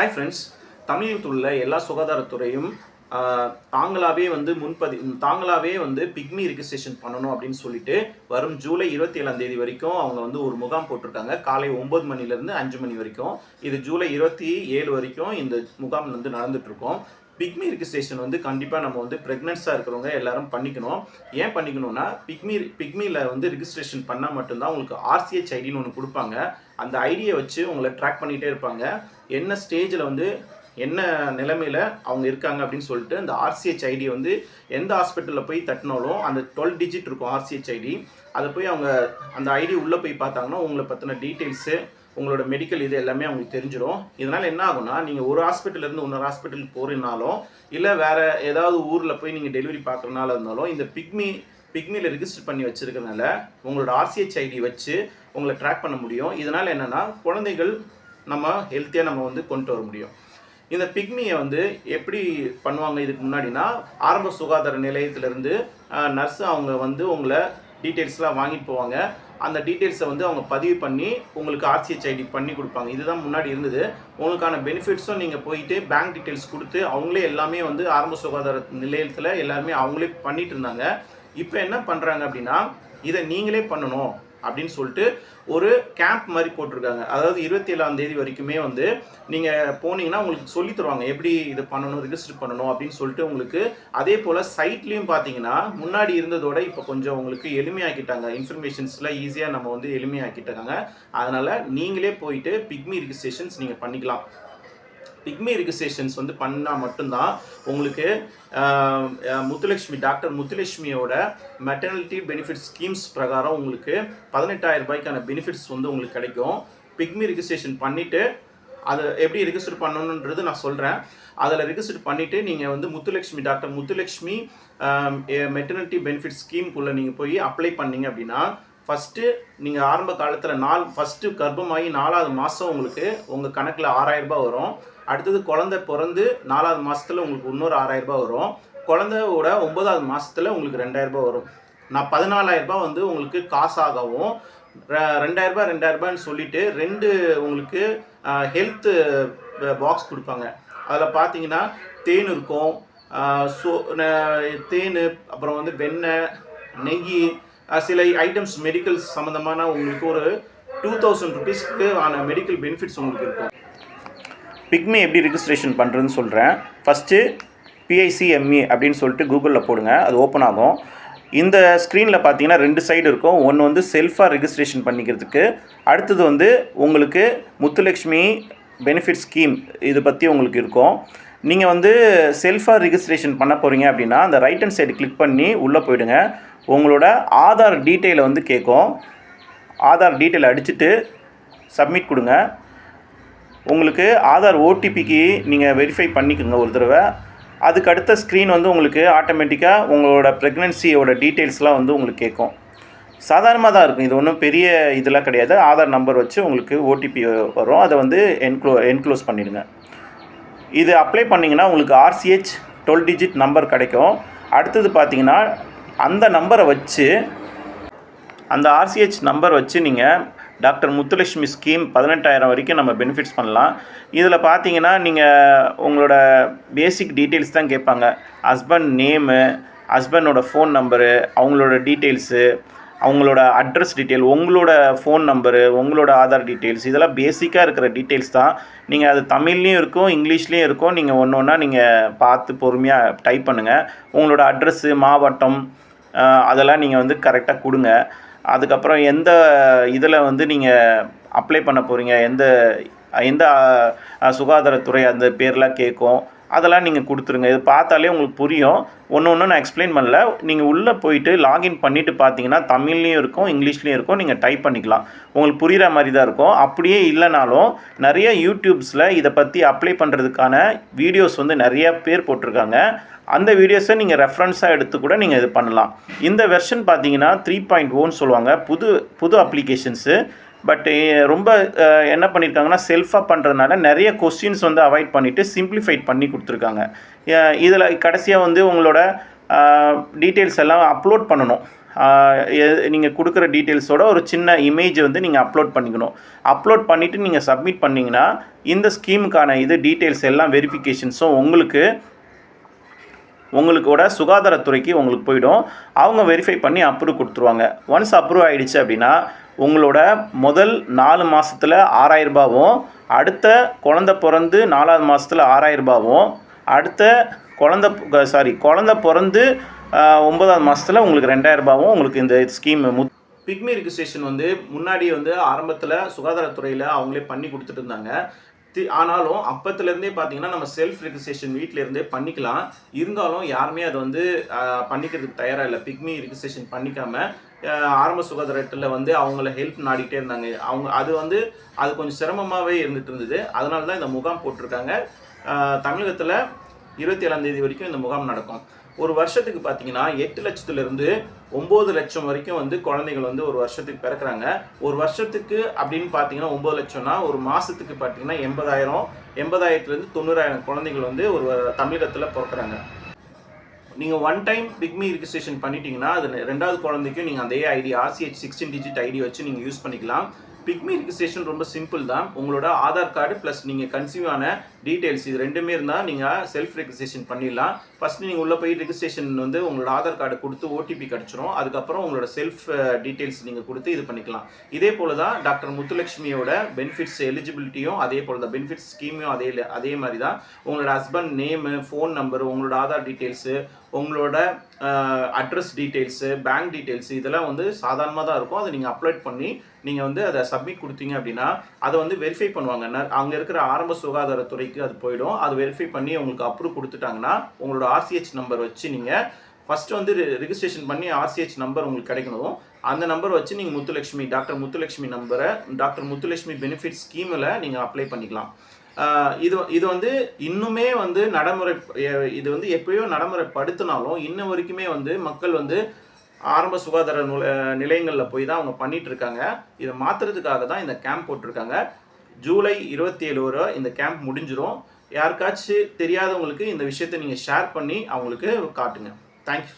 Hi friends தமிழகத்தில் உள்ள எல்லா சுகாதாரத்துறையும் தாங்களாகவே தாங்களாவே வந்து முன்பதி தாங்களாவே வந்து பிக்மி ரிஜிஸ்ட்ரேஷன் பண்ணணும் அப்படின்னு சொல்லிட்டு வரும் ஜூலை இருபத்தி ஏழாம் தேதி வரைக்கும் அவங்க வந்து ஒரு முகாம் போட்டிருக்காங்க. காலை ஒன்பது மணிலேருந்து அஞ்சு மணி வரைக்கும். இது ஜூலை இருபத்தி ஏழு வரைக்கும் இந்த முகாம் வந்து நடந்துகிட்ருக்கோம் பிக்மி ரிஜிஸ்ட்ரேஷன் வந்து கண்டிப்பாக நம்ம வந்து ப்ரெக்னென்ஸாக இருக்கிறவங்க எல்லாரும் பண்ணிக்கணும். ஏன் பண்ணிக்கணும்னா பிக்மி பிக்மியில் வந்து ரிஜிஸ்ட்ரேஷன் பண்ணால் மட்டும்தான் உங்களுக்கு ஆர்சிஹெச் ஐடின்னு ஒன்று கொடுப்பாங்க. அந்த ஐடியை வச்சு உங்களை ட்ராக் பண்ணிகிட்டே இருப்பாங்க. என்ன ஸ்டேஜில் வந்து என்ன நிலைமையில் அவங்க இருக்காங்க அப்படின்னு சொல்லிட்டு அந்த ஆர்சிஹெச் ஐடி வந்து எந்த ஹாஸ்பிட்டலில் போய் தட்டினாலும் அந்த டுவெல் டிஜிட் இருக்கும் ஆர்சிஹெச் ஐடி அதை போய் அவங்க அந்த ஐடி உள்ளே போய் பார்த்தாங்கன்னா உங்களை பற்றின டீட்டெயில்ஸு உங்களோட மெடிக்கல் இது எல்லாமே அவங்களுக்கு தெரிஞ்சிடும் இதனால் என்ன ஆகும்னா நீங்கள் ஒரு hospital இருந்து இன்னொரு ஹாஸ்பிட்டலுக்கு போகிறனாலும் இல்லை வேறு ஏதாவது ஊரில் போய் நீங்கள் டெலிவரி பார்க்குறனால இருந்தாலும் இந்த பிக்மி பிக்மியில் ரிஜிஸ்டர் பண்ணி வச்சுருக்கனால உங்களோட ஆர்சிஹெச் ஐடி வச்சு உங்களை ட்ராக் பண்ண முடியும். இதனால் என்னென்னா குழந்தைகள் நம்ம ஹெல்த்தியாக நம்ம வந்து கொண்டு வர முடியும். இந்த பிக்மியை வந்து எப்படி பண்ணுவாங்க இதுக்கு முன்னாடினா ஆரம்ப சுகாதார நிலையத்திலேருந்து நர்ஸ் அவங்க வந்து உங்களை டீட்டெயில்ஸ்லாம் வாங்கிட்டு போவாங்க. அந்த டீட்டெயில்ஸை வந்து அவங்க பதிவு பண்ணி உங்களுக்கு ஆர்சிஹெச் ஐடி பண்ணி கொடுப்பாங்க. இதுதான் முன்னாடி இருந்தது. உங்களுக்கான பெனிஃபிட்ஸும் நீங்கள் போயிட்டு பேங்க் டீட்டெயில்ஸ் கொடுத்து அவங்களே எல்லாமே வந்து ஆரம்ப சுகாதார நிலையத்தில் எல்லாருமே அவங்களே பண்ணிட்டு இருந்தாங்க. இப்போ என்ன பண்ணுறாங்க அப்படின்னா இதை நீங்களே பண்ணணும் அப்படின்னு சொல்லிட்டு ஒரு கேம்ப் மாதிரி போட்டிருக்காங்க. அதாவது இருபத்தி ஏழாம் தேதி வரைக்குமே வந்து நீங்கள் போனீங்கன்னா உங்களுக்கு சொல்லி தருவாங்க. எப்படி இது பண்ணணும் ரிஜிஸ்டர் பண்ணணும் அப்படின்னு சொல்லிட்டு உங்களுக்கு அதே போல் சைட்லேயும் பார்த்தீங்கன்னா முன்னாடி இருந்ததோட இப்போ கொஞ்சம் உங்களுக்கு எளிமையாக்கிட்டாங்க. இன்ஃபர்மேஷன்ஸ்லாம் ஈஸியாக நம்ம வந்து எளிமையாக்கிட்டாங்க. அதனால் நீங்களே போயிட்டு பிக்மி ரிஜிஸ்ட்ரேஷன்ஸ் நீங்கள் பண்ணிக்கலாம். பிக்மி ரிகசேஷன்ஸ் வந்து பண்ணால் மட்டும்தான் உங்களுக்கு முத்துலட்சுமி டாக்டர் முத்துலட்சுமியோட மெட்டர்னிட்டி பெனிஃபிட் ஸ்கீம்ஸ் பிரகாரம் உங்களுக்கு பதினெட்டாயிரம் ரூபாய்க்கான பெனிஃபிட்ஸ் வந்து உங்களுக்கு கிடைக்கும். பிக்மி ரிஜிஸ்ட்ரேஷன் பண்ணிவிட்டு அதை எப்படி ரிஜிஸ்டர் பண்ணணுன்றது நான் சொல்கிறேன் அதில் ரிஜிஸ்டர் பண்ணிவிட்டு நீங்கள் வந்து Muthulakshmi doctor Muthulakshmi maternity benefit ஸ்கீம்குள்ளே நீங்கள் போய் அப்ளை பண்ணீங்க அப்படின்னா ஃபஸ்ட்டு நீங்கள் ஆரம்ப காலத்தில் நாள் ஃபஸ்ட்டு கர்ப்பமாகி நாலாவது மாதம் உங்களுக்கு உங்கள் கணக்கில் ஆறாயிரம் ரூபாய் வரும். அடுத்தது குழந்தை பிறந்து நாலாவது மாதத்தில் உங்களுக்கு இன்னொரு ஆறாயிரம் ரூபாய் வரும். குழந்தையோட ஒன்பதாவது மாதத்தில் உங்களுக்கு ரெண்டாயிரரூபா வரும். நான் பதினாலாயிரரூபா வந்து உங்களுக்கு காசாகவும் ரெண்டாயிரரூபா ரெண்டாயிரம் சொல்லிட்டு ரெண்டு உங்களுக்கு ஹெல்த்து பாக்ஸ் கொடுப்பாங்க. அதில் பார்த்தீங்கன்னா தேன் இருக்கும் சோ தேன் அப்புறம் வந்து வெண்ணெய் நெய் சில ஐட்டம்ஸ் மெடிக்கல்ஸ் சம்மந்தமான உங்களுக்கு ஒரு டூ தௌசண்ட் ருபீஸ்க்கு ஆன மெடிக்கல் பெனிஃபிட்ஸ் உங்களுக்கு இருக்கும். பிக்மி எப்படி ரிஜிஸ்ட்ரேஷன் பண்ணுறதுன்னு சொல்கிறேன் ஃபஸ்ட்டு பிஐசிஎம்இ அப்படின்னு சொல்லிட்டு கூகுளில் போடுங்க அது ஓப்பன் ஆகும். இந்த ஸ்க்ரீனில் பார்த்தீங்கன்னா ரெண்டு சைடு இருக்கும். ஒன்று வந்து செல்ஃபாக ரெஜிஸ்ட்ரேஷன் பண்ணிக்கிறதுக்கு அடுத்தது வந்து உங்களுக்கு முத்துலக்ஷ்மி பெனிஃபிட் ஸ்கீம் இது பற்றி உங்களுக்கு இருக்கும். நீங்கள் வந்து செல்ஃபாக ரிஜிஸ்ட்ரேஷன் பண்ண போகிறீங்க அப்படின்னா அந்த ரைட் ஹேண்ட் சைடு கிளிக் பண்ணி உள்ளே போயிடுங்க. உங்களோட ஆதார் டீட்டெயிலை வந்து கேட்கும் ஆதார் டீட்டெயில் அடிச்சுட்டு சப்மிட் கொடுங்க. உங்களுக்கு ஆதார் ஓடிபிக்கு நீங்கள் வெரிஃபை பண்ணிக்கோங்க ஒரு தடவை. அதுக்கு அடுத்த ஸ்க்ரீன் வந்து உங்களுக்கு ஆட்டோமேட்டிக்காக உங்களோட ப்ரெக்னென்சியோட டீட்டெயில்ஸ்லாம் வந்து உங்களுக்கு கேட்கும். சாதாரணமாக தான் இருக்கும். இது ஒன்றும் பெரிய இதெல்லாம் கிடையாது. ஆதார் நம்பர் வச்சு உங்களுக்கு ஓடிபி வரும். அதை வந்து என்க்ளோ என்க்ளோஸ் பண்ணிடுங்க. இது அப்ளை பண்ணிங்கன்னா உங்களுக்கு ஆர்சிஹெச் டுவெல் டிஜிட் நம்பர் கிடைக்கும். அடுத்தது பார்த்தீங்கன்னா அந்த நம்பரை வச்சு அந்த ஆர்சிஹெச் நம்பர் வச்சு நீங்கள் டாக்டர் முத்துலட்சுமி ஸ்கீம் பதினெட்டாயிரம் வரைக்கும் நம்ம பெனிஃபிட்ஸ் பண்ணலாம். இதில் பார்த்தீங்கன்னா நீங்கள் உங்களோட பேசிக் டீட்டெயில்ஸ் தான் கேட்பாங்க. ஹஸ்பண்ட் நேமு ஹஸ்பண்டோட ஃபோன் நம்பரு அவங்களோட டீட்டெயில்ஸு அவங்களோட அட்ரஸ் டீட்டெயில் உங்களோட ஃபோன் நம்பரு உங்களோட ஆதார் டீட்டெயில்ஸ் இதெல்லாம் பேசிக்காக இருக்கிற டீட்டெயில்ஸ் தான். நீங்கள் அது தமிழ்லேயும் இருக்கும் இங்கிலீஷ்லேயும் இருக்கும். நீங்கள் ஒன்று ஒன்றா நீங்கள் பார்த்து பொறுமையாக டைப் பண்ணுங்கள் உங்களோட அட்ரஸ்ஸு மாவட்டம் அதெல்லாம் நீங்கள் வந்து கரெக்டாக கொடுங்க. அதுக்கப்புறம் எந்த இதில் வந்து நீங்கள் அப்ளை பண்ண போகிறீங்க எந்த எந்த சுகாதாரத்துறை அந்த பேர்லாம் கேட்கும். அதெல்லாம் நீங்கள் கொடுத்துருங்க. இது பார்த்தாலே உங்களுக்கு புரியும். ஒன்று ஒன்று நான் எக்ஸ்பிளைன் பண்ணல. நீங்கள் உள்ளே போயிட்டு லாகின் பண்ணிவிட்டு பார்த்தீங்கன்னா தமிழ்லேயும் இருக்கும் இங்கிலீஷ்லேயும் இருக்கும். நீங்கள் டைப் பண்ணிக்கலாம். உங்களுக்கு புரிகிற மாதிரி தான் இருக்கும். அப்படியே இல்லைனாலும் நிறைய யூடியூப்ஸில் இதை பற்றி அப்ளை பண்ணுறதுக்கான வீடியோஸ் வந்து நிறைய பேர் போட்டிருக்காங்க. அந்த வீடியோஸை நீங்கள் ரெஃபரன்ஸாக எடுத்து கூட நீங்கள் இது பண்ணலாம். இந்த வெர்ஷன் பார்த்தீங்கன்னா த்ரீ பாயிண்ட் ஓன்னு சொல்லுவாங்க. புது புது அப்ளிகேஷன்ஸு பட் ரொம்ப என்ன பண்ணியிருக்காங்கன்னா செல்ஃபாக பண்ணுறதுனால நிறைய கொஸ்டின்ஸ் வந்து அவாய்ட் பண்ணிவிட்டு சிம்பிளிஃபைட் பண்ணி கொடுத்துருக்காங்க. இதில் கடைசியாக வந்து உங்களோட டீட்டெயில்ஸ் எல்லாம் அப்லோட் பண்ணணும். நீங்கள் கொடுக்குற டீட்டெயில்ஸோட ஒரு சின்ன இமேஜை வந்து நீங்கள் அப்லோட் பண்ணிக்கணும். அப்லோட் பண்ணிவிட்டு நீங்கள் சப்மிட் பண்ணிங்கன்னா இந்த ஸ்கீமுக்கான இது டீட்டெயில்ஸ் எல்லாம் வெரிஃபிகேஷன்ஸும் உங்களுக்கு உங்களுக்கோட சுகாதாரத்துறைக்கு உங்களுக்கு போயிடும். அவங்க வெரிஃபை பண்ணி அப்ரூவ் கொடுத்துருவாங்க. ஒன்ஸ் அப்ரூவ் ஆகிடுச்சு அப்படின்னா உங்களோட முதல் நாலு மாதத்தில் ஆறாயிரரூபாவும் அடுத்த குழந்த பிறந்து நாலாவது மாதத்தில் ஆறாயிரரூபாவும் அடுத்த குழந்த சாரி குழந்த பிறந்து ஒன்பதாவது மாதத்தில் உங்களுக்கு ரெண்டாயிரரூபாவும் உங்களுக்கு இந்த ஸ்கீம் முத் பிக்மி ரிஜிஸ்ட்ரேஷன் வந்து முன்னாடி வந்து ஆரம்பத்தில் சுகாதாரத்துறையில் அவங்களே பண்ணி கொடுத்துட்டு இருந்தாங்க. ஆனாலும் அப்பத்துலேருந்தே பார்த்தீங்கன்னா நம்ம செல்ஃப் ரெஜிஸ்ட்ரேஷன் வீட்டில இருந்தே பண்ணிக்கலாம். இருந்தாலும் யாருமே அதை வந்து பண்ணிக்கிறதுக்கு தயாராக இல்லை. பிக்மி ரெஜிஸ்ட்ரேஷன் பண்ணிக்காம ஆரம்ப சுகாதாரத்தில் வந்து அவங்கள ஹெல்ப் நாடிக்கிட்டே இருந்தாங்க. அவங்க அது வந்து அது கொஞ்சம் சிரமமாகவே இருந்துட்டு இருந்தது. அதனால தான் இந்த முகாம் போட்டிருக்காங்க. தமிழகத்தில் இருபத்தி ஏழாம் தேதி வரைக்கும் இந்த முகாம் நடக்கும். ஒரு வருஷத்துக்கு பார்த்தீங்கன்னா எட்டு லட்சத்துலேருந்து ஒம்பது லட்சம் வரைக்கும் வந்து குழந்தைகள் வந்து ஒரு வருஷத்துக்கு பிறக்கிறாங்க. ஒரு வருஷத்துக்கு அப்படின்னு பார்த்தீங்கன்னா ஒம்பது லட்சம்னா ஒரு மாதத்துக்கு பார்த்தீங்கன்னா எண்பதாயிரம் எண்பதாயிரத்துலேருந்து தொண்ணூறாயிரம் குழந்தைகள் வந்து ஒரு தமிழகத்தில் பிறக்கிறாங்க. நீங்கள் ஒன் டைம் பிக்மி ரிஜிஸ்ட்ரேஷன் பண்ணிட்டீங்கன்னா அது ரெண்டாவது குழந்தைக்கும் நீங்கள் அதே ID RCH sixteen digit ID வச்சு நீங்கள் யூஸ் பண்ணிக்கலாம். பிக்மி ரிஜிஸ்ட்ரேஷன் ரொம்ப சிம்பிள் தான். உங்களோட ஆதார் கார்டு ப்ளஸ் நீங்கள் கன்சியூவ் ஆன டீட்டெயில்ஸ் இது ரெண்டுமே இருந்தால் நீங்கள் செல்ஃப் ரெஜிஸ்ட்ரேஷன் பண்ணிடலாம். ஃபஸ்ட் நீங்கள் உள்ளே போய் ரெஜிஸ்ட்ரேஷன் வந்து உங்களோட ஆதார் கார்டு கொடுத்து ஓடிபி கிடச்சிரும். அதுக்கப்புறம் உங்களோட செல்ஃப் டீட்டெயில்ஸ் நீங்கள் கொடுத்து இது பண்ணிக்கலாம். இதே போல தான் டாக்டர் முத்துலட்சுமியோட பெனிஃபிட்ஸ் எலிஜிபிலிட்டியும் அதே போல தான். பெனிஃபிட்ஸ் ஸ்கீமையும் அதே அதே மாதிரி தான். உங்களோட ஹஸ்பண்ட் நேமு ஃபோன் நம்பர் உங்களோட ஆதார் டீட்டெயில்ஸு உங்களோட அட்ரஸ் டீட்டெயில்ஸு பேங்க் டீட்டெயில்ஸ் இதெல்லாம் வந்து சாதாரணமாக தான் இருக்கும். அதை நீங்கள் அப்லோட் பண்ணி நீங்கள் வந்து அதை சப்மிட் கொடுத்தீங்க அப்படின்னா அதை வந்து வெரிஃபை பண்ணுவாங்க. ந- அங்கே இருக்கிற ஆரம்ப சுகாதாரத்துறைக்கு அது போயிடும். அது வெரிஃபை பண்ணி உங்களுக்கு அப்ரூவ் கொடுத்துட்டாங்கன்னா உங்களோட ஆர்சிஹெச் நம்பர் வச்சு நீங்கள் ஃபஸ்ட்டு வந்து ரிஜிஸ்ட்ரேஷன் பண்ணி ஆர்சிஹெச் நம்பர் உங்களுக்கு கிடைக்கணும். அந்த நம்பர் வச்சு நீங்கள் முத்துலட்சுமி டாக்டர் முத்துலட்சுமி நம்பரை டாக்டர் முத்துலட்சுமி பெனிஃபிட் ஸ்கீமில் நீங்கள் அப்ளை பண்ணிக்கலாம். இது இது வந்து இன்னுமே வந்து நடைமுறை இது வந்து எப்பயோ நடைமுறைப்படுத்தினாலும் இன்ன வரைக்குமே வந்து மக்கள் வந்து ஆரம்ப சுகாதார நுல நிலையங்களில் போய் தான் அவங்க பண்ணிட்டு இருக்காங்க இதை மாற்றுறதுக்காக தான் இந்த கேம்ப் போட்டிருக்காங்க. ஜூலை இருபத்தி ஏழு வரை இந்த கேம்ப் முடிஞ்சிடும் யாருக்காச்சும் தெரியாதவங்களுக்கு இந்த விஷயத்தை நீங்கள் ஷேர் பண்ணி அவங்களுக்கு காட்டுங்க. தேங்க்யூ